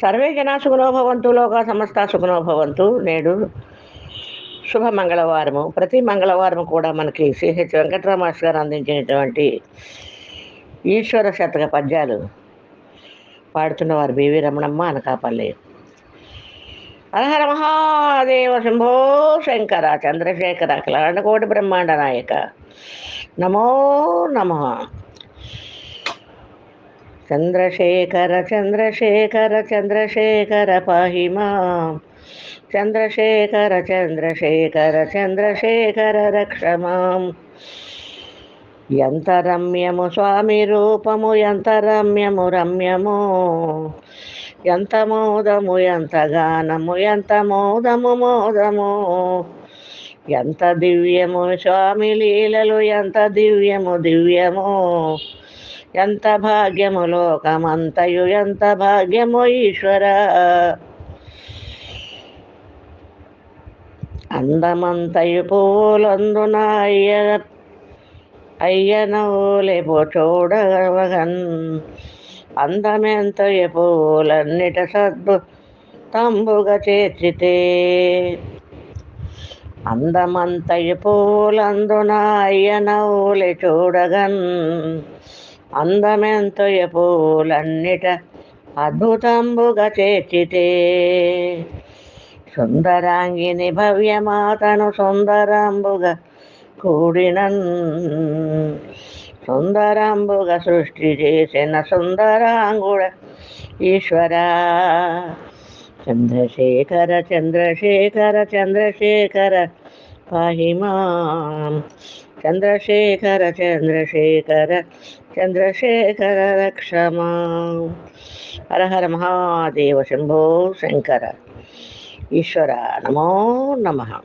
Survey జనా సుఖనో భవంతు లోక సమస్త సుఖనో భవంతు నేడు శుభ మంగళవారము. ప్రతి మంగళవారం కూడా మనకి సిహెచ్ వెంకటరామాస్ గారు అందించినటువంటి ఈశ్వర శతక పద్యాలు పాడుతున్న వారు బివి రమణమ్మ అనకాపల్లి. హరహర మహాదేవ శంభో శంకర చంద్రశేఖర కలాండకోటి బ్రహ్మాండ నాయక. నమో నమ. చంద్రశేఖర చంద్రశేఖర చంద్రశేఖర పాహి మాం చంద్రశేఖర చంద్రశేఖర చంద్రశేఖర రక్ష మాం ఎంత రమ్యము స్వామి రూపము ఎంత రమ్యము రమ్యము. ఎంత మోదము ఎంత గానము ఎంత మోదము మోదము. ఎంత దివ్యము స్వామి లీలలు ఎంత దివ్యము దివ్యము. ఎంత భాగ్యము లోకమంతయు ఎంత భాగ్యము ఈశ్వర? అందమంతయు పూలందున అయ్య అయ్యనోలెపో చూడవగన్ అందమెంతయ పూలన్నిట సద్భు తంబుగా చేర్చితే. అందమంతయ పూలందున అయ్యనౌలె చూడగన్. అందమెంతయ పూలన్నిట అద్భుతంబుగా చేర్చితే సుందరాంగిని భవ్యమాతను సుందరంబుగా కూడినన్ సుందరంబుగా సృష్టి చేసిన సుందరాంగుడ ఈశ్వర చంద్రశేఖర చంద్రశేఖర చంద్రశేఖర పాహిమాం చంద్రశేఖర చంద్రశేఖర చంద్రశేఖర రక్షమా. హరహర మహాదేవ శంభో శంకర. ఈశ్వర నమో నమ.